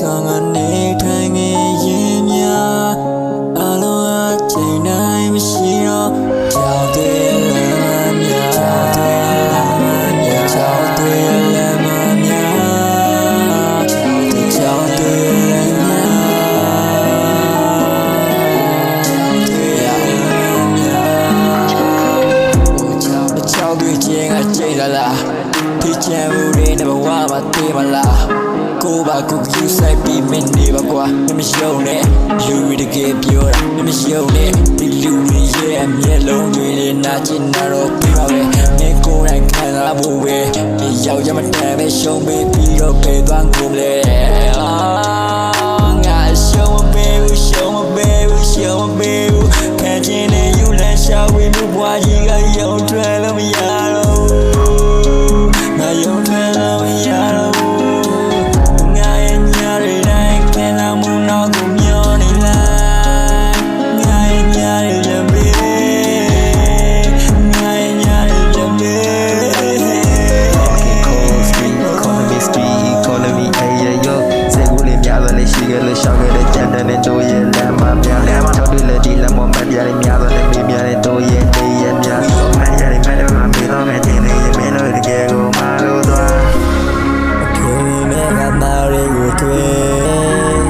ဆောင်ကနေထိုင်ငယ်ရင်များအလုံးအချိန်တိုင်းမရှိတော့ကြောက်တယ်လမ်းများကြောက်တယ်လမ်းများကြောက်တယ်လမ်းများကြောက်တယ်လမ်းများကြောက်တယ်လမ်းများကြောက်တယ်လမ်းများကြောက်တယ်ခြင်းအကျိတ်လာလားဒီချမ်းမှုတွေနဲ့ဘဝမှာတည်မလား ပါကိုယူဆိုင်ပြီးမင်းနေပါကွာမမရှုံနဲ့လူတွေတကယ်ပြောတာမမရှုံနဲ့ဒီလူတွေရဲ့အမျက်လုံးတွေနဲ့နာကျင်နာတော့ပြပါပဲမင်းကိုယ်တိုင်ခံစားဖို့ပဲဒီရောက်ရမတန်ပဲရှုံးပေးပြီးတော့ပြေးသွားကုန်လေအာငါရှုံးမပေးဘူးရှုံးမပေးဘူးရှုံးမပေးဘူးခံချင်တဲ့ယူလက်ရှာဝေးမှုဘွားကြီးကရုံထွက်လို့မရ ခဲ့တဲ့ကြံတဲ့တို့ရဲ့လမ်းမများလမ်းမချောက်တွေလည်းဒီလမ်းပေါ်မှာပြရများစွာလေးမိများတဲ့တို့ရဲ့နေရများမရရမဲ့တော့မေတော့မဲ့တင်နေမင်းတို့တကယ်ကိုမလို့သွားခင်မဲကမာရီကိုတွေ့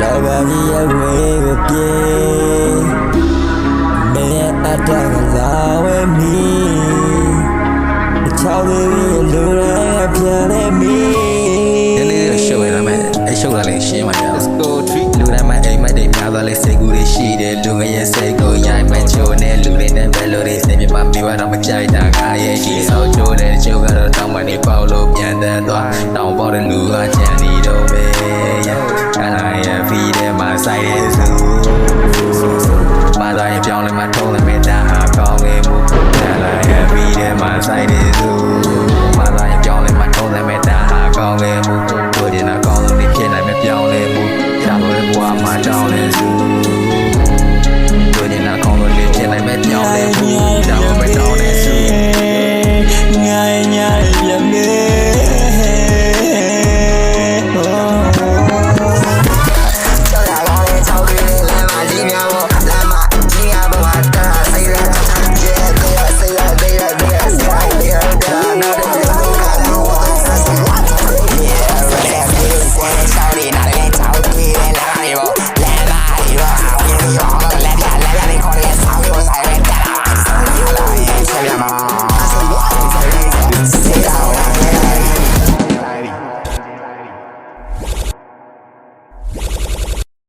လောကကြီးရဲ့ဝေးကိုပြေးမင်းရဲ့အတ္တကလာဝဲမီချောင်းလေးလူရဲပြန်နေမီဒီနေ့တော့ရှုပ်ရမယ်အဲ့ရှုပ်တာလေးရှင်းပါရ Let's go treat လူတိုင်းမှာအိမ်မ က်တွေများသွားလဲစိတ်ကူးတွေရှိတယ်လူငယ်ရဲ့စိတ်ကိုရိုက်မှန်ချိုးနဲ့လူတွေနဲ့ဘယ်လိုတွေစိတ်မြမှာမိဘတော့မကြိုက်တာကရဲ့ဒီဆောက်ချိုးတဲ့ချိုးကတော့တောင်းပန်နေပေါ့လို့ပြန်တန်းသွားတောင်းပေါ်တဲ့လူကချန်နေတော့ပဲခန္ဓာရဲ့ဖီးထဲမှာစိုက်ရဲစုမာသာရင်ပြောင်းလဲမှထုံးလဲမဲ့တာ